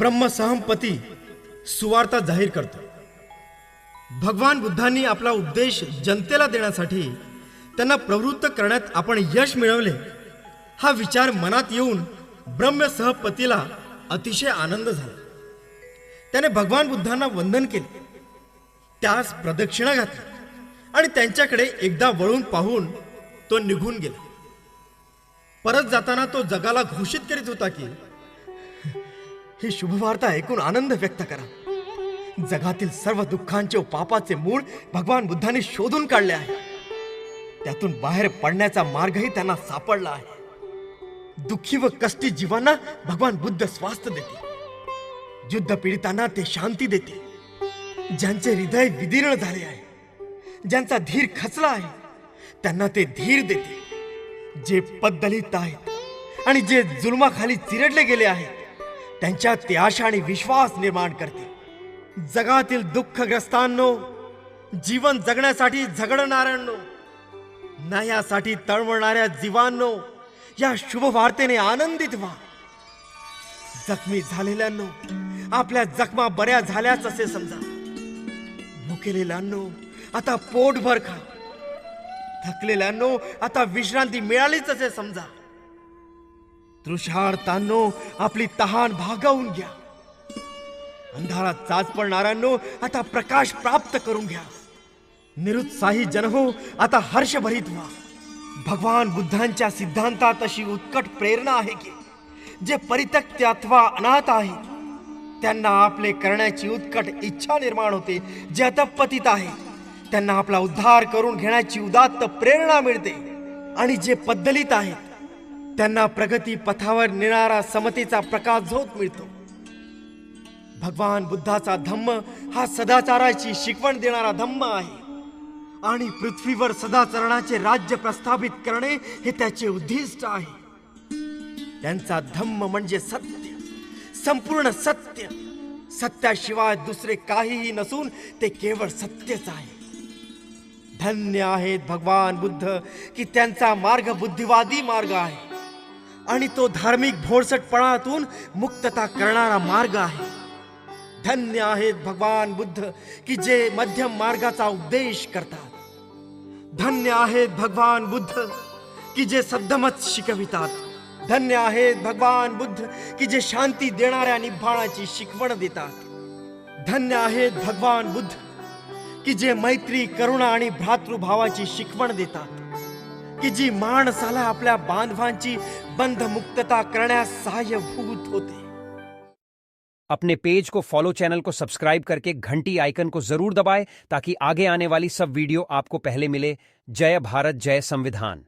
ब्रह्मसहमपती सुवार्ता जाहीर करतो. भगवान बुद्धांनी आपला उपदेश जनतेला देण्यासाठी त्यांना प्रवृत्त करण्यात आपण यश मिळवले हा विचार मनात येऊन ब्रह्मसहपतीला अतिशय आनंद झाला. त्याने भगवान बुद्धांना वंदन केले त्यास प्रदक्षिणा घातली आणि त्यांच्याकडे एकदा वळून पाहून तो निघून गेला. परत जाताना तो जगाला घोषित करीत होता की ही शुभवार्ता ऐकून आनंद व्यक्त करा. जगातील सर्व दुःखांचे व पापाचे मूळ भगवान बुद्धांनी शोधून काढले आहे. त्यातून बाहेर पडण्याचा मार्गही त्यांना सापडला आहे. दुःखी व कष्टी जीवांना भगवान बुद्ध स्वास्थ्य देते. युद्ध पीडितांना ते शांती देते. ज्यांचे हृदय विदीर्ण झाले आहे ज्यांचा धीर खचला आहे त्यांना ते धीर देते. जे पद्दलित आहेत आणि जे जुलमाखाली चिरडले गेले आहेत त्यांच्यात ते आशा आणि विश्वास निर्माण करते जगातील दुःखग्रस्तांनो जीवन जगण्यासाठी झगडणाऱ्यांनो न्यायासाठी तळमळणाऱ्या जीवांनो या शुभ वार्तेने आनंदित व्हा. जखमी झालेल्यांनो आपल्या जखमा बऱ्या झाल्याच असे समजा. भुकेलेल्यांनो आता पोटभर खा. थकलेल्यांनो आता विश्रांती मिळालीच असे समजा. तृषार्थांनो आपली तहान भागवून घ्या. अंधारात चाच पडणाऱ्यांनो आता प्रकाश प्राप्त करून घ्या. निरुत्साही जनहो आता हर्षभरित व्हा. भगवान बुद्धांच्या सिद्धांतात अशी उत्कट प्रेरणा आहे की जे परित्यक्त अथवा अनाथ आहे त्यांना आपले करण्याची उत्कट इच्छा निर्माण होते जे अतपतित आहे. त्यांना आपला उद्धार करून घेण्याची उदात्त प्रेरणा मिळते आणि जे पद्दलित आहेत त्यांना प्रगती पथावर नेणारा समतेचा प्रकाश झोत मिळतो. भगवान बुद्धाचा धम्म हा सदाचाराची शिकवण देणारा धम्म आहे. आणि पृथ्वीवर सदाचरणाचे राज्य प्रस्थापित करणे हे त्याचे उद्दिष्ट आहे. त्यांचा धम्म म्हणजे सत्य संपूर्ण सत्य. सत्याशिवाय दुसरे काहीही नसून ते केवळ सत्यच आहे. धन्य आहेत भगवान बुद्ध की त्यांचा मार्ग बुद्धिवादी मार्ग आहे. आणि तो धार्मिक भोळसटपणातून मुक्तता करणारा मार्ग आहे. धन्य आहेत भगवान बुद्ध की जे मध्यम मार्गाचा उपदेश करतात. धन्य आहेत भगवान बुद्ध की जे सद्धमत शिकवितात. धन्य आहेत भगवान बुद्ध की जे शांती देणाऱ्या निभाणाची शिकवण देतात. धन्य आहेत भगवान बुद्ध की जे मैत्री करुणा आणि भ्रातृभावाची शिकवण देतात. की जी माणसाला आपल्या बांधवांची बंधमुक्तता करण्यास सहाय्यभूत होते। अपने पेज को फॉलो चैनल को सब्सक्राइब करके घंटी आइकन को ज़रूर दबाएँ ताकि आगे आने वाली सब वीडियो आपको पहले मिले। जय भारत, जय संविधान।